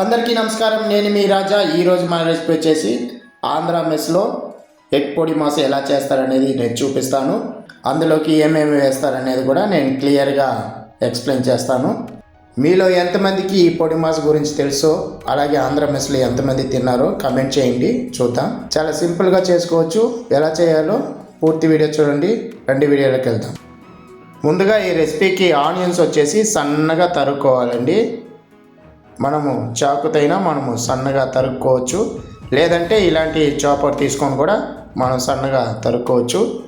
అందరికీ నమస్కారం. నేను మీ రాజా. ఈరోజు మన రెసిపీ వచ్చేసి ఆంధ్ర మెస్లో ఎగ్ పొడి మాస ఎలా చేస్తారనేది నేను చూపిస్తాను. అందులోకి ఏమేమి వేస్తారనేది కూడా నేను క్లియర్గా ఎక్స్ప్లెయిన్ చేస్తాను. మీలో ఎంతమందికి ఈ పొడి మాస గురించి తెలుసో అలాగే ఆంధ్ర మెస్లో ఎంతమంది తిన్నారో కమెంట్ చేయండి చూద్దాం. చాలా సింపుల్గా చేసుకోవచ్చు. ఎలా చేయాలో పూర్తి వీడియో చూడండి. రెండు వీడియోలోకి వెళ్దాం. ముందుగా ఈ రెసిపీకి ఆనియన్స్ వచ్చేసి సన్నగా తరుక్కోవాలండి. మనము చాకుతైనా మనము సన్నగా తరుక్కోవచ్చు. లేదంటే ఇలాంటి చాపర్ తీసుకొని కూడా మనం సన్నగా తరుక్కోవచ్చు.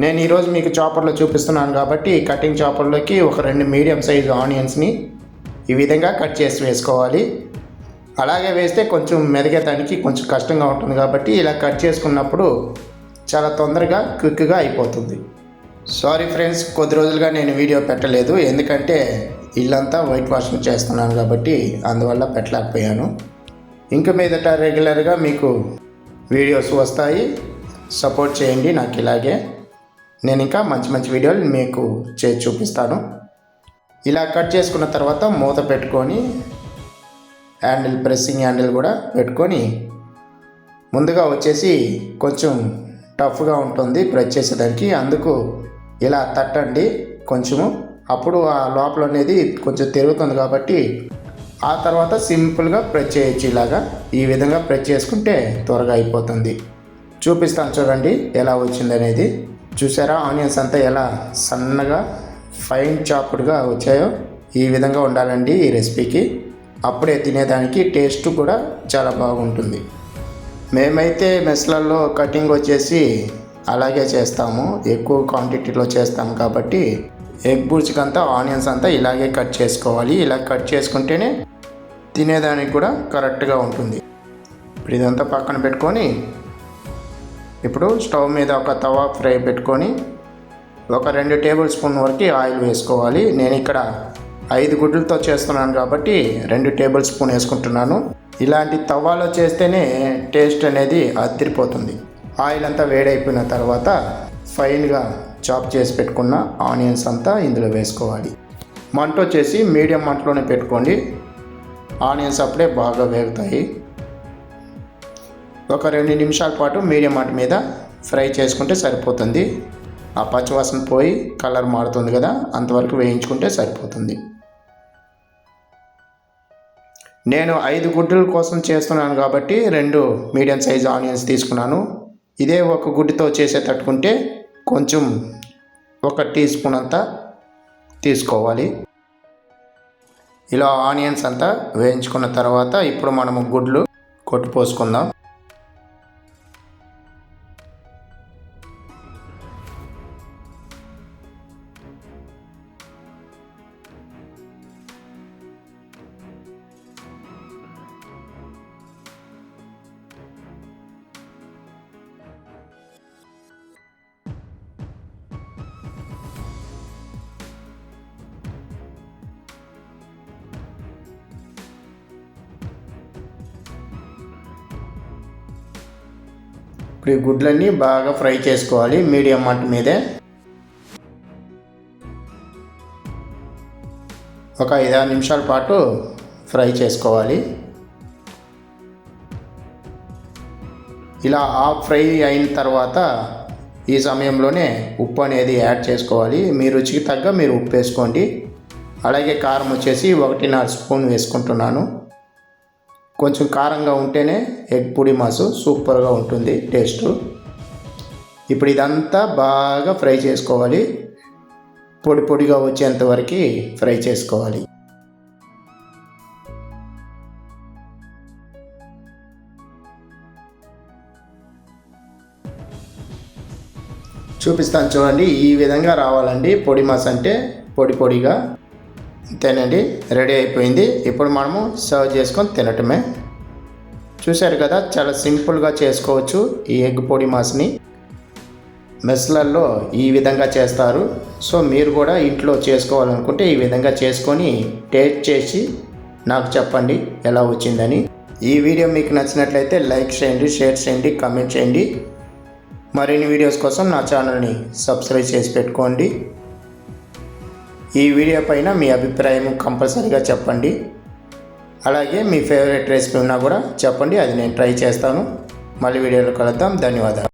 నేను ఈరోజు మీకు చాపర్లో చూపిస్తున్నాను కాబట్టి కటింగ్ చాపర్లోకి ఒక రెండు మీడియం సైజు ఆనియన్స్ని ఈ విధంగా కట్ చేసి వేసుకోవాలి. అలాగే వేస్తే కొంచెం మెదిగేదానికి కొంచెం కష్టంగా ఉంటుంది కాబట్టి ఇలా కట్ చేసుకున్నప్పుడు చాలా తొందరగా క్విక్గా అయిపోతుంది. సారీ ఫ్రెండ్స్ కొద్ది రోజులుగా నేను వీడియో పెట్టలేదు. ఎందుకంటే ఇల్లంతా వైట్ వాషింగ్ చేస్తున్నాను కాబట్టి అందువల్ల పెట్టలేకపోయాను. ఇంక మీదట రెగ్యులర్గా మీకు వీడియోస్ వస్తాయి. సపోర్ట్ చేయండి నాకు ఇలాగే. నేను ఇంకా మంచి మంచి వీడియోలు మీకు చేసి చూపిస్తాను. ఇలా కట్ చేసుకున్న తర్వాత మూత పెట్టుకొని హ్యాండిల్ ప్రెస్సింగ్ హ్యాండిల్ కూడా పెట్టుకొని ముందుగా వచ్చేసి కొంచెం టఫ్గా ఉంటుంది ప్రెస్ చేసేదానికి. అందుకు ఇలా తట్టండి కొంచెము. అప్పుడు ఆ లోపల అనేది కొంచెం తిరుగుతుంది కాబట్టి ఆ తర్వాత సింపుల్గా ప్రెస్ చేయొచ్చు ఇలాగా. ఈ విధంగా ప్రెస్ చేసుకుంటే త్వరగా అయిపోతుంది. చూపిస్తాను చూడండి ఎలా వచ్చింది అనేది. చూసారా ఆనియన్స్ అంతా ఎలా సన్నగా ఫైన్ చాప్డ్గా వచ్చాయో. ఈ విధంగా ఉండాలండి ఈ రెసిపీకి. అప్పుడే తినేదానికి టేస్ట్ కూడా చాలా బాగుంటుంది. మేమైతే మెస్లలో కటింగ్ వచ్చేసి అలాగే చేస్తాము. ఎక్కువ క్వాంటిటీలో చేస్తాము కాబట్టి ఎగ్ బుర్జ్కి అంతా ఆనియన్స్ అంతా ఇలాగే కట్ చేసుకోవాలి. ఇలా కట్ చేసుకుంటేనే తినేదానికి కూడా కరెక్ట్గా ఉంటుంది. ఇప్పుడు ఇదంతా పక్కన పెట్టుకొని ఇప్పుడు స్టవ్ మీద ఒక తవా ఫ్రై పెట్టుకొని ఒక రెండు టేబుల్ స్పూన్ వరకు ఆయిల్ వేసుకోవాలి. నేను ఇక్కడ ఐదు గుడ్లతో చేస్తున్నాను కాబట్టి రెండు టేబుల్ స్పూన్ వేసుకుంటున్నాను. ఇలాంటి తవాలో చేస్తేనే టేస్ట్ అనేది అదిరిపోతుంది. ఆయిల్ అంతా వేడైపోయిన తర్వాత ఫైన్గా చాప్ చేసి పెట్టుకున్న ఆనియన్స్ అంతా ఇందులో వేసుకోవాలి. మంట వచ్చేసి మీడియం మంటలోనే పెట్టుకోండి. ఆనియన్స్ అప్పుడే బాగా వేగుతాయి. ఒక రెండు నిమిషాల పాటు మీడియం మంట మీద ఫ్రై చేసుకుంటే సరిపోతుంది. ఆ పచ్చివాసన పోయి కలర్ మారుతుంది కదా అంతవరకు వేయించుకుంటే సరిపోతుంది. నేను ఐదు గుడ్డల కోసం చేస్తున్నాను కాబట్టి రెండు మీడియం సైజ్ ఆనియన్స్ తీసుకున్నాను. ఇదే ఒక గుడ్డితో చేసే తట్టుకుంటే కొంచెం ఒక టీ స్పూన్ అంతా తీసుకోవాలి. ఇలా ఆనియన్స్ అంతా వేయించుకున్న తర్వాత ఇప్పుడు మనము గుడ్లు కొట్టుపోసుకుందాం ఇప్పుడు ఈ గుడ్లన్నీ బాగా ఫ్రై చేసుకోవాలి మీడియం మంట మీదే. ఒక ఐదారు నిమిషాల పాటు ఫ్రై చేసుకోవాలి. ఇలా ఆఫ్ ఫ్రై అయిన తర్వాత ఈ సమయంలోనే ఉప్పు అనేది యాడ్ చేసుకోవాలి. మీ రుచికి తగ్గ మీరు ఉప్పు వేసుకోండి. అలాగే కారం వచ్చేసి ఒకటిన్నర స్పూన్ వేసుకుంటున్నాను. కొంచెం కారంగా ఉంటేనే ఎగ్ పొడి మాసు సూపర్గా ఉంటుంది టేస్ట్. ఇప్పుడు ఇదంతా బాగా ఫ్రై చేసుకోవాలి. పొడి పొడిగా వచ్చేంత వరకు ఫ్రై చేసుకోవాలి. చూపిస్తాను చూడండి ఈ విధంగా రావాలండి. పొడి మాస్ అంటే పొడి పొడిగా. అంతేనండి రెడీ అయిపోయింది. ఇప్పుడు మనము సర్వ్ చేసుకొని తినటమే. చూశారు కదా చాలా సింపుల్గా చేసుకోవచ్చు ఈ ఎగ్ పొడి మాస్ని. మెస్లల్లో ఈ విధంగా చేస్తారు. సో మీరు కూడా ఇంట్లో చేసుకోవాలనుకుంటే ఈ విధంగా చేసుకొని టేస్ట్ చేసి నాకు చెప్పండి ఎలా వచ్చిందని. ఈ వీడియో మీకు నచ్చినట్లయితే లైక్ చేయండి షేర్ చేయండి కామెంట్ చేయండి. మరిన్ని వీడియోస్ కోసం నా ఛానల్ని సబ్స్క్రైబ్ చేసి పెట్టుకోండి. ఈ వీడియో పైన మీ అభిప్రాయం కంపల్సరీగా చెప్పండి. అలాగే మీ ఫేవరెట్ రెసిపీ ఉన్నా కూడా చెప్పండి. అది నేను ట్రై చేస్తాను. మళ్ళీ వీడియోలో కలుద్దాం. ధన్యవాదాలు.